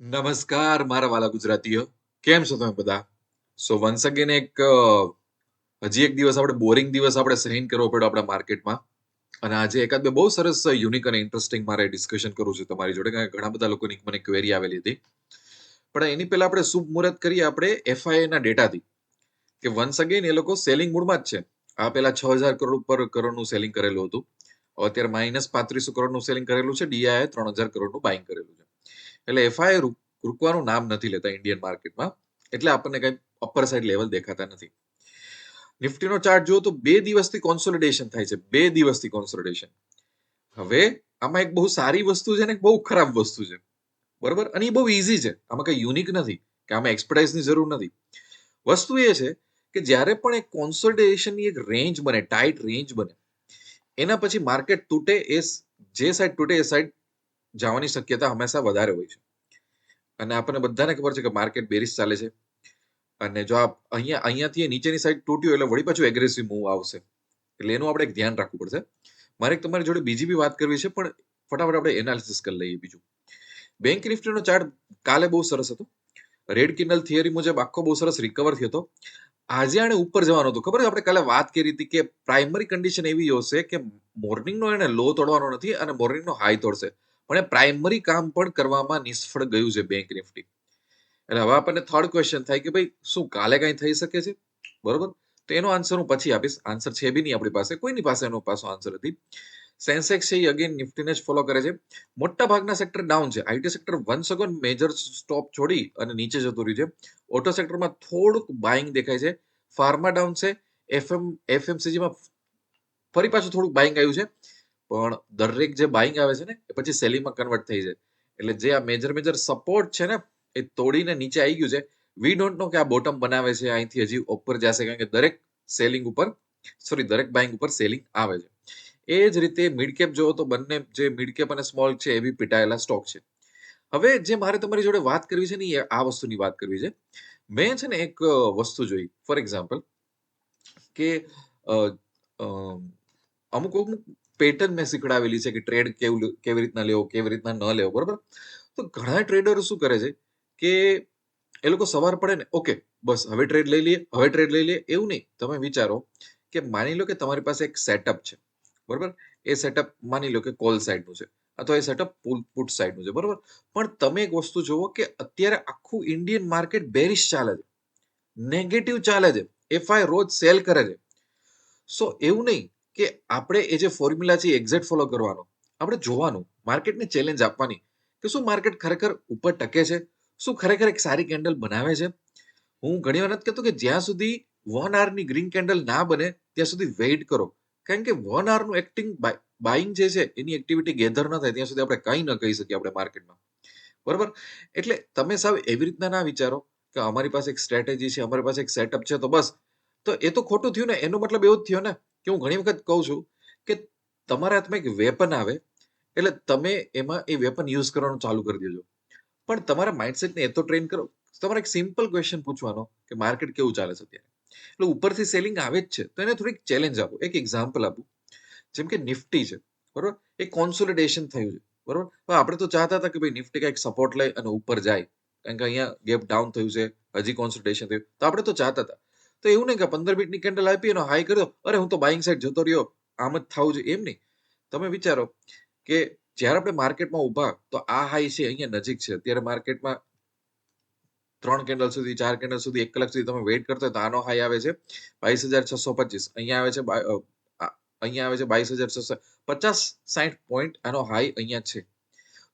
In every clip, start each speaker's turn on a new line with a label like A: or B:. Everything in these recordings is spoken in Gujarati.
A: નમસ્કાર, મારા વાલા ગુજરાતીઓ. કેમ છો તમે બધા? સો વન્સ અગેન એક હજી એક દિવસ આપણે બોરિંગ દિવસ આપણે સહીન કરવો પડ્યો આપણા માર્કેટમાં. અને આજે એકાદ બે બહુ સરસ યુનિક અને ઇન્ટરેસ્ટિંગ મારે ડિસ્કશન કરવું છે તમારી જોડે, કારણ કે ઘણા બધા લોકોની મને ક્વેરી આવેલી હતી. પણ એની પહેલા આપણે શુભ મુહૂર્ત કરીએ આપણે એફઆઈઆઈ ના ડેટાથી. કે વન્સ અગેન એ લોકો સેલિંગ મૂડમાં જ છે. આ પેલા છ હજાર કરોડ ઉપર કરોડનું સેલિંગ કરેલું હતું. અત્યારે માઇનસ પાંત્રીસો કરોડનું સેલિંગ કરેલું છે. ડીઆઈએ ત્રણ હજાર કરોડનું બાઇંગ કરેલું છે. એટલે એફઆઈ રૂકવાનું નામ નથી લેતા ઇન્ડિયન માર્કેટમાં એટલે આપણને કઈ અપર સાઇડ લેવલ દેખાતા નથી. નિફ્ટીનો ચાર્ટ જુઓ તો બે દિવસથી કોન્સોલિડેશન થાય છે. બે દિવસથી કોન્સોલિડેશન હવે આમાં એક બહુ સારી વસ્તુ છે ને એક બહુ ખરાબ વસ્તુ છે. બરોબર? અને એ બહુ ઈઝી છે. આમાં કઈ યુનિક નથી કે આમાં એક્સપર્ટાઇઝની જરૂર નથી. વસ્તુ એ છે કે જ્યારે પણ એક કોન્સોલિડેશનની એક રેન્જ બને ટાઈટ રેન્જ બને, એના પછી માર્કેટ તૂટે એ જે સાઈડ તૂટે એ સાઈડ જવાની શક્યતા હંમેશા વધારે હોય છે. અને આપણને બધાને ખબર છે કે માર્કેટ બેરિસ ચાલે છે. અને જો આ અહીંયા, અહીંયાથી નીચેની સાઈડ તૂટ્યું એટલે વળી પાછું એગ્રેસિવ મૂવ આવશે. એટલે એનું આપણે એક ધ્યાન રાખવું પડશે. મારે તમારી જોડે બીજી બી વાત કરવી છે, પણ ફટાફટ આપણે એનાલિસિસ કરી લઈએ બીજું. બેંક નિફ્ટીનો ચાર્ટ કાલે બહુ સરસ હતો. રેડ કિન્ડલ થિયરી મુજબ આખો બહુ સરસ રિકવર થયો હતો. આજે આને ઉપર જવાનો હતો. ખબર છે? આપણે કાલે વાત કરી હતી કે પ્રાઇમરી કન્ડિશન એવી હશે કે મોર્નિંગનો એને લો તોડવાનો નથી અને મોર્નિંગનો હાઈ તોડશે. પણ એ પ્રાઇમરી કામ પણ કરવામાં નિષ્ફળ ગયું છે બેંક નિફ્ટી એટલે હવે આપણને થર્ડ ક્વેશ્ચન થાય કે ભાઈ, શું કાલે કઈ થઈ શકે છે? બરોબર? તો એનો આન્સર હું પછી આપીશ. આન્સર છે બી નહીં આપણી પાસે. કોઈની પાસે એનો પાછો આન્સર નથી સેન્સેક્સ છે એ અગેન નિફ્ટીને જ ફોલો કરે છે. મોટા ભાગના સેક્ટર ડાઉન છે. IT sector one second major stop છોડી અને નીચે જતું રહ્યું છે. ઓટો સેક્ટરમાં થોડુંક બાઇંગ દેખાય છે. ફાર્મા ડાઉન છે. એફએમ એફએમસીજીમાં ફરી પાછું થોડુંક બાઇંગ આવ્યું છે. પણ દરેક જે બાઇંગ આવે છે ને, એ પછી સેલિંગમાં કન્વર્ટ થઈ જાય. એટલે જે આ મેજર મેજર સપોર્ટ છે ને, એ તોડીને નીચે આવી ગયું છે. વી ડોન્ટ નો કે આ બોટમ બનાવે છે, અહીંથી હજી ઉપર જશે, કારણ કે દરેક સેલિંગ ઉપર સોરી દરેક બાઇંગ ઉપર સેલિંગ આવે છે. એ જ રીતે મિડ કેપ જોવો તો બંને જે મિડ કેપ અને સ્મોલ છે, એ બી પીટાયેલા સ્ટોક છે. હવે જે મારે તમારી જોડે વાત કરવી છે ને, એ આ વસ્તુની વાત કરવી છે. મેં છે ને એક વસ્તુ જોઈ. ફોર એક્ઝામ્પલ કે અમુક અમુક પેટર્ન મેં શીખડાવેલી છે કે ટ્રેડ કેવું કેવી રીતના લેવો, કેવી રીતના ન લેવો, બરોબર? તો ઘણા ટ્રેડરો શું કરે છે કે એ લોકો સવાર પડે ને, ઓકે, બસ હવે ટ્રેડ લઈ લઈએ, હવે ટ્રેડ લઈ લઈએ. એવું નહીં. તમે વિચારો કે માની લો કે તમારી પાસે એક સેટઅપ છે, બરોબર? એ સેટઅપ માની લો કે કોલ સાઈડનું છે, અથવા એ સેટઅપ પુટ સાઈડનું છે, બરોબર? પણ તમે એક વસ્તુ જુઓ કે અત્યારે આખું ઇન્ડિયન માર્કેટ બેરિશ ચાલે છે નેગેટિવ ચાલે છે એફઆઈ રોજ સેલ કરે છે. સો એવું નહીં. કે આપણે એ જે ફોર્મ્યુલા છે એક્ઝેક્ટ ફોલો કરવાનો. આપણે જોવાનું માર્કેટને ચેલેન્જ આપવાની કે શું માર્કેટ ખરેખર ઉપર ટકે છે? શું ખરેખર એક સારી કેન્ડલ બનાવે છે? હું ઘણી વાર નથી કહેતો કે જ્યાં સુધી વન આવરની ગ્રીન કેન્ડલ ના બને, ત્યાં સુધી વેઇટ કરો. કારણ કે વન આવરનું એક્ટિંગ બાઇંગ જે છે, એની એક્ટિવિટી ગેધર ન થાય, ત્યાં સુધી આપણે કંઈ ન કહી શકીએ આપણે માર્કેટમાં બરોબર? એટલે તમે સાવ એવી રીતના ના વિચારો કે અમારી પાસે એક સ્ટ્રેટેજી છે, અમારી પાસે એક સેટઅપ છે, તો બસ. તો એ તો ખોટું થયું ને, એનો મતલબ એવું જ થયો ને. કે હું ઘણી વખત કહું છું કે તમારા હાથમાં એક વેપન આવે, એટલે તમે એમાં એ વેપન યુઝ કરવાનું ચાલુ કરી દેજો. પણ તમારા માઇન્ડસેટને એ તો ટ્રેન કરો. તમારે એક સિમ્પલ ક્વેશ્ચન પૂછવાનો કે માર્કેટ કેવું ચાલે છે અત્યારે? એટલે ઉપરથી સેલિંગ આવે જ છે, તો એને થોડીક ચેલેન્જ આપો. એક એક્ઝામ્પલ આપું. જેમ કે નિફ્ટી છે, બરોબર? એ કોન્સોલિડેશન થયું છે, બરોબર? આપણે તો ચાહતા હતા કે ભાઈ નિફ્ટી કંઈક સપોર્ટ લઈ અને ઉપર જાય. કારણ કે અહીંયા ગેપ ડાઉન થયું છે, હજી કોન્સોલિડેશન થયું. તો આપણે તો ચાહતા હતા. તો એવું નહીં કે પંદર મિનિટની કેન્ડલ આપી એનો હાઈ કર્યો અરે, હું તો બાઇંગ સાઈડ જતો રહ્યો. આમ જ થવું જોઈએ. એમ નહીં. તમે વિચારો કે જ્યારે આપણે માર્કેટમાં ઊભા, તો આ હાઈ છે અહીંયા નજીક છે. અત્યારે માર્કેટમાં ત્રણ કેન્ડલ સુધી, ચાર કેન્ડલ સુધી, એક કલાક સુધી તમે વેઇટ કરતો તો આનો હાઈ આવે છે બાવીસ હજાર છસો પચીસ. અહીંયા આવે છે અહીંયા આવે છે બાવીસ હજાર છસો પચાસ સાઠ પોઈન્ટ આનો હાઈ અહીંયા છે.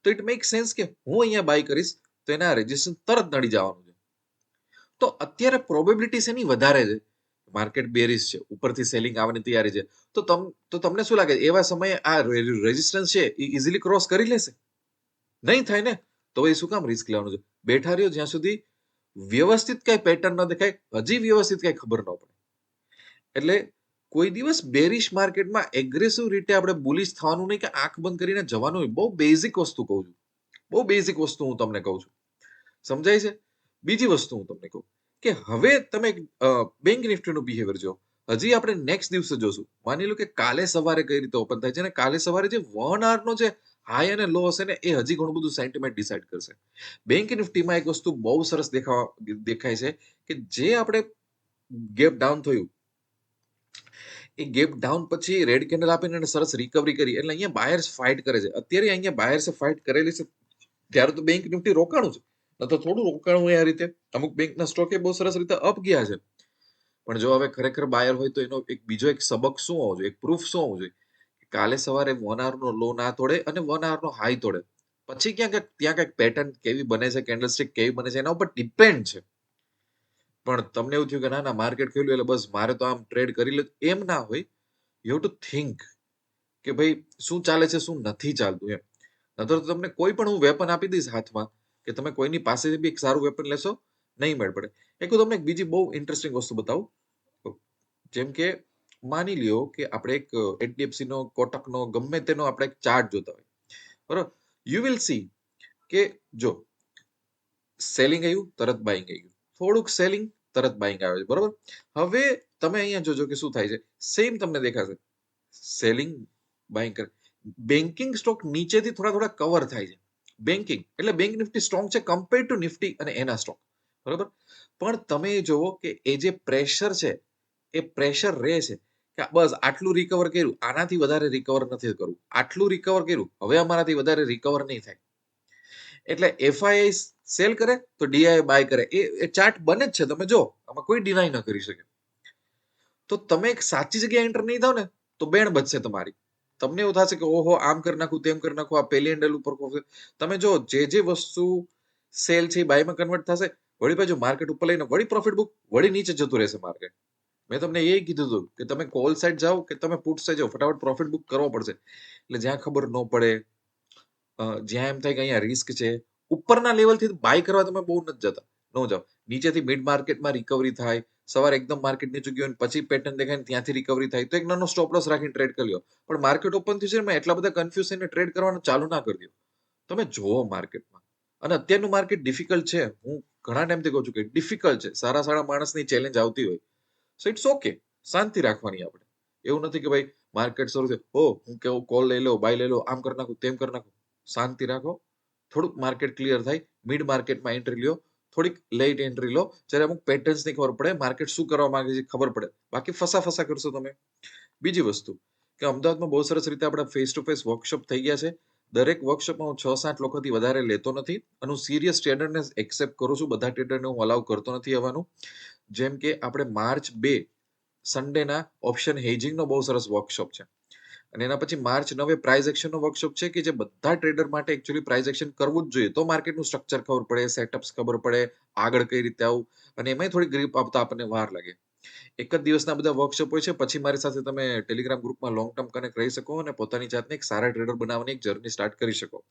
A: તો ઇટ મેક સેન્સ કે હું અહીંયા બાય કરીશ તો એના રેજિસ્ટ્રેશન તરત નડી જવાનું તો અત્યારે પ્રોબેબિલિટી એની વધારે છે? માર્કેટ બેરીસ છે, ઉપરથી સેલિંગ આવવાની તૈયારી છે. તો તમ, તો તમને શું લાગે? એવા સમયે આ રેઝિસ્ટન્સ છે, એ ઇઝીલી ક્રોસ કરી લેશે? નહીં થાય ને? તો એ શું કામ રિસ્ક લેવાનું છે? બેઠા રહ્યો જ્યાં સુધી વ્યવસ્થિત કઈ પેટર્ન ન દેખાય, હજી વ્યવસ્થિત કઈ ખબર ન પડે. એટલે કોઈ દિવસ બેરિશ માર્કેટમાં એગ્રેસિવ રીતે આપણે બુલિશ થવાનું નહીં કે આંખ બંધ કરીને જવાનું બહુ બેઝિક વસ્તુ કહું છું. બહુ બેઝિક વસ્તુ હું તમને કહું છું. સમજાય છે? બીજી વસ્તુ હું તમને કહું કે હવે તમે બેંક નિફ્ટીનું બિહેવિયર જો હજી આપણે નેક્સ્ટ દિવસે જોશું. માની લો કે કાલે સવારે કઈ રીતે ઓપન થાય છે અને કાલે સવારે જે વન આવરનો જે હાઈ અને લો હશે ને, એ હજી ઘણું બધું સેન્ટિમેન્ટ ડિસાઇડ કરશે. બેંક નિફ્ટીમાં એક વસ્તુ બહુ સરસ દેખાવા, દેખાય છે કે જે આપણે ગેપ ડાઉન થયું, એ ગેપ ડાઉન પછી રેડ કેન્ડલ આપીને એને સરસ રિકવરી કરી. એટલે અહીંયા બાયર્સ ફાઇટ કરે છે. અત્યારે અહીંયા બાયર્સે ફાઇટ કરેલી છે, ત્યારે તો બેંક નિફ્ટી રોકાણું છે. તો થોડું રોકાણું હોય આ રીતે. અમુક બેંકના સ્ટોકે બહુ સરસ રીતે અપ ગયા છે. પણ જો હવે ખરેખર બાયર હોય તો એનો એક બીજો એક સબક શું હોવો જોઈએ? એક પ્રૂફ શું હોવું જોઈએ? કાલે સવારે વન નો લો ના તોડે અને વન નો હાઈ તોડે. પછી ક્યાં ક્યાંક ત્યાં કંઈક પેટર્ન કેવી બને છે કેન્ડલસ્ટિક કેવી બને છે, એના ઉપર ડિપેન્ડ છે. પણ તમને એવું થયું કે ના ના માર્કેટ ખેલ્યું એટલે બસ મારે તો આમ ટ્રેડ કરી લે. એમ ના હોય. યુ ટુ થિંક કે ભાઈ શું ચાલે છે, શું નથી ચાલતું એમ. નતર તો તમને કોઈ પણ હું વેપન આપી દઈશ હાથમાં કે તમે કોઈની પાસેથી બી એક સારું વેપન લેશો, નહીં મેળ પડે. એક હું તમને એક બીજી બહુ ઇન્ટરેસ્ટિંગ વસ્તુ બતાવું. જેમ કે માની લ્યો કે આપણે એક એચડીએફસી નો કોટક નો ગમે તેનો આપણે એક ચાર્ટ જોતા હોય. બરોબર? યુ વિલ સી કે જો સેલિંગ આવ્યું, તરત બાઇંગ આવી ગયું થોડુંક સેલિંગ તરત બાઇંગ આવે છે. બરોબર? હવે તમે અહીંયા જોજો કે શું થાય છે. સેમ તમને દેખાશે. સેલિંગ બાઇંગ કરે. બેન્કિંગ સ્ટોક નીચેથી થોડા થોડા કવર થાય છે. બેન્કિંગ એટલે બેંક નિફ્ટી સ્ટ્રોંગ છે કમ્પેર ટુ નિફ્ટી અને એના સ્ટોક બરોબર? પણ તમે જોવો કે એ જે પ્રેશર છે, એ પ્રેશર રહે છે કે બસ આટલું રિકવર કર્યું, આનાથી વધારે રિકવર નથી કરવું. આટલું રિકવર કર્યું, હવે અમારાથી વધારે રિકવર નહીં થાય. એટલે એફઆઈઆઈ સેલ કરે તો ડીઆઈ બાય કરે. એ એ ચાર્ટ બને જ છે. તમે જો, આમાં કોઈ ડિનાય ન કરી શકે. તો તમે એક સાચી જગ્યાએ એન્ટર નહીં થાવ ને, તો બેણ બચશે તમારી. તમને એવું થશે કે ઓહો, આમ કરી નાખું, તેમ કરી નાખું, આ પેલી હેન્ડલ ઉપર તમે જો જે જે વસ્તુ સેલ છે બાયમાં કન્વર્ટ થશે, વળી પાછું માર્કેટ ઉપર લઈને વળી પ્રોફિટ બુક વળી નીચે જતું રહેશે માર્કેટ મેં તમને એ કીધું હતું કે તમે કોલ સાઈડ જાઓ કે તમે પુટ સાઈડ જાઓ, ફટાફટ પ્રોફિટ બુક કરવો પડશે. એટલે જ્યાં ખબર ન પડે જ્યાં એમ થાય કે અહીંયા રિસ્ક છે, ઉપરના લેવલથી બાય કરવા તમે બહુ નથી જતા. ન જાઓ નીચેથી મિડ માર્કેટમાં રિકવરી થાય. સવારે એકદમ માર્કેટ નીચું ગયું પછી પેટર્ન દેખાય ત્યાંથી રિકવરી થાય. તો એક નાનો સ્ટોપ લોસ રાખીને ટ્રેડ કરી લો. પણ માર્કેટ ઓપન થયું છે મેં એટલા બધા કન્ફ્યુઝ થઈને ટ્રેડ કરવાનું ચાલુ ના કરી દો તમે જોવો માર્કેટમાં અને અત્યારનું માર્કેટ ડિફિકલ્ટ છે. હું ઘણા ટાઈમથી કહું છું કે ડિફિકલ્ટ છે. સારા સારા માણસની ચેલેન્જ આવતી હોય. સો ઇટ્સ ઓકે શાંતિ રાખવાની આપણે. એવું નથી કે ભાઈ માર્કેટ શરૂ થયું. હો હું કેવું કોલ લઈ લો બાય લઈ લો આમ કરી નાખું, તેમ કરી નાખું. શાંતિ રાખો. થોડુંક માર્કેટ ક્લિયર થાય. મિડ માર્કેટમાં એન્ટ્રી લ્યો. થોડીક લેટ એન્ટ્રી લો. જ્યારે અમુક પેટર્ન્સની ખબર પડે માર્કેટ શું કરવા માંગે છે ખબર પડે. બાકી ફસા ફસા કરશો તમે. બીજી વસ્તુ કે અમદાવાદમાં બહુ સરસ રીતે આપણે ફેસ ટુ ફેસ વર્કશોપ થઈ ગયા છે. દરેક વર્કશોપમાં હું છ સાત લોકોથી વધારે લેતો નથી અને હું સિરિયસ ટ્રેડરને એક્સેપ્ટ કરું છું. બધા ટ્રેડરને હું અલાઉ કરતો નથી આવવાનું. જેમ કે આપણે માર્ચ બે સન્ડેના ઓપ્શન હેજિંગનો બહુ સરસ વર્કશોપ છે. અને એના પછી માર્ચ નવે પ્રાઇઝ એક્શનનો વર્કશોપ છે કે જે બધા ટ્રેડર માટે એકચ્યુઅલી પ્રાઇઝ એક્શન કરવું જ જોઈએ. તો માર્કેટનું સ્ટ્રક્ચર ખબર પડે સેટઅપ્સ ખબર પડે, આગળ કઈ રીતે આવું. અને એમાંય થોડી ગ્રીપ આપતા આપણને વાર લાગે. એક જ દિવસના બધા વર્કશોપ હોય છે. પછી મારી સાથે તમે ટેલિગ્રામ ગ્રુપમાં લોંગ ટર્મ કનેક્ટ રહી શકો અને પોતાની જાતને એક સારા ટ્રેડર બનાવવાની એક જર્ની સ્ટાર્ટ કરી શકો.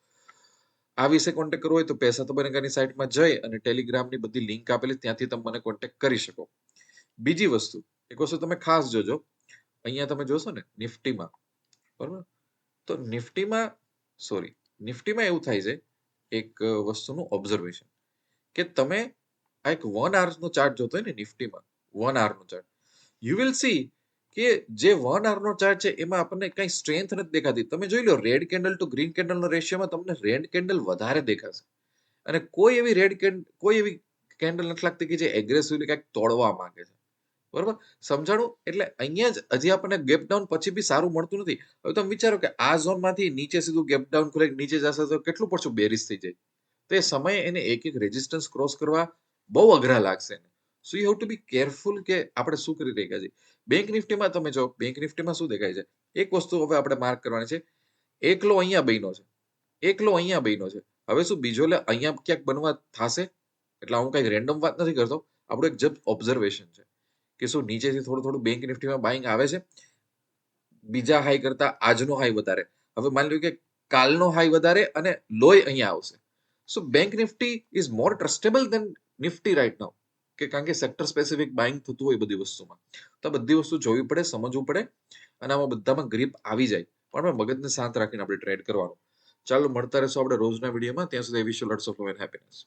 A: આ વિશે કોન્ટેક્ટ કરવો હોય તો પૈસા તો બનેગાની સાઇટમાં જઈ અને ટેલિગ્રામની બધી લિંક આપેલી ત્યાંથી તમે મને કોન્ટેક્ટ કરી શકો. બીજી વસ્તુ, એક વસ્તુ તમે ખાસ જોજો. અહીંયા તમે જોશો ને નિફ્ટીમાં બરાબર? તો નિફ્ટીમાં સોરી નિફ્ટીમાં એવું થાય છે, એક વસ્તુનું ઓબ્ઝર્વેશન કે તમે આ એક વન આવર્સનો ચાર્ટ જોતો હોય ને નિફ્ટીમાં વન આવરનો ચાર્ટ યુ વિલ સી કે જે વન આવરનો ચાર્ટ છે એમાં આપણને કઈ સ્ટ્રેન્થ નથી દેખાતી. તમે જોઈ લો રેડ કેન્ડલ ટુ ગ્રીન કેન્ડલનો રેશિયોમાં તમને રેડ કેન્ડલ વધારે દેખાશે. અને કોઈ એવી રેડ કેન્ડલ કોઈ એવી કેન્ડલ નથી લાગતી કે જે એગ્રેસિવલી કંઈક તોડવા માંગે છે. બરોબર? સમજાણું? એટલે અહીંયા જ હજી આપણને ગેપ ડાઉન પછી બી સારું મળતું નથી. હવે તમે વિચારો કે આ ઝોનમાંથી નીચે સીધું ગેપ ડાઉન ખુલે, નીચે જશે તો કેટલું પડશું? બેરિસ થઈ જાય. તો એ સમયે એને એક એક રેઝિસ્ટન્સ ક્રોસ કરવા બહુ અઘરા લાગશે so you have to be careful કે આપણે શું કરી રહ્યા છીએ. બેંક નિફ્ટીમાં તમે જો બેંક નિફ્ટીમાં શું દેખાય છે? એક વસ્તુ હવે આપણે માર્ક કરવાની છે. એકલો અહીંયા બન્યો છે. એકલો અહીંયા બન્યો છે. હવે શું, બીજો લે, અહીંયા ક્યાંક બનવા થશે? એટલે હું કઈ રેન્ડમ વાત નથી કરતો. આપણું એક જબ ઓબ્ઝર્વેશન છે. કે શું નીચેથી થોડું થોડું બેંક નિફ્ટીમાં બાઇંગ આવે છે? બીજા હાઈ કરતા આજનો હાઈ વધારે. હવે માની લો કે કાલનો હાઈ વધારે અને લોય અહીંયા આવશે. So bank Nifty is more trustable than Nifty right now કે કારણ કે સેક્ટર સ્પેસિફિક બાઇંગ થતું હોય બધી વસ્તુમાં. તો બધી વસ્તુ જોવી પડે, સમજવું પડે અને આમાં બધામાં ગ્રીપ આવી જાય. પણ મગજને શાંત રાખીને આપણે ટ્રેડ કરવાનું. ચાલો, મળતા રહેશો આપણે રોજના વિડીયોમાં. ત્યાં સુધી વિશ લોટ્સ ઓફ હેપીનેસ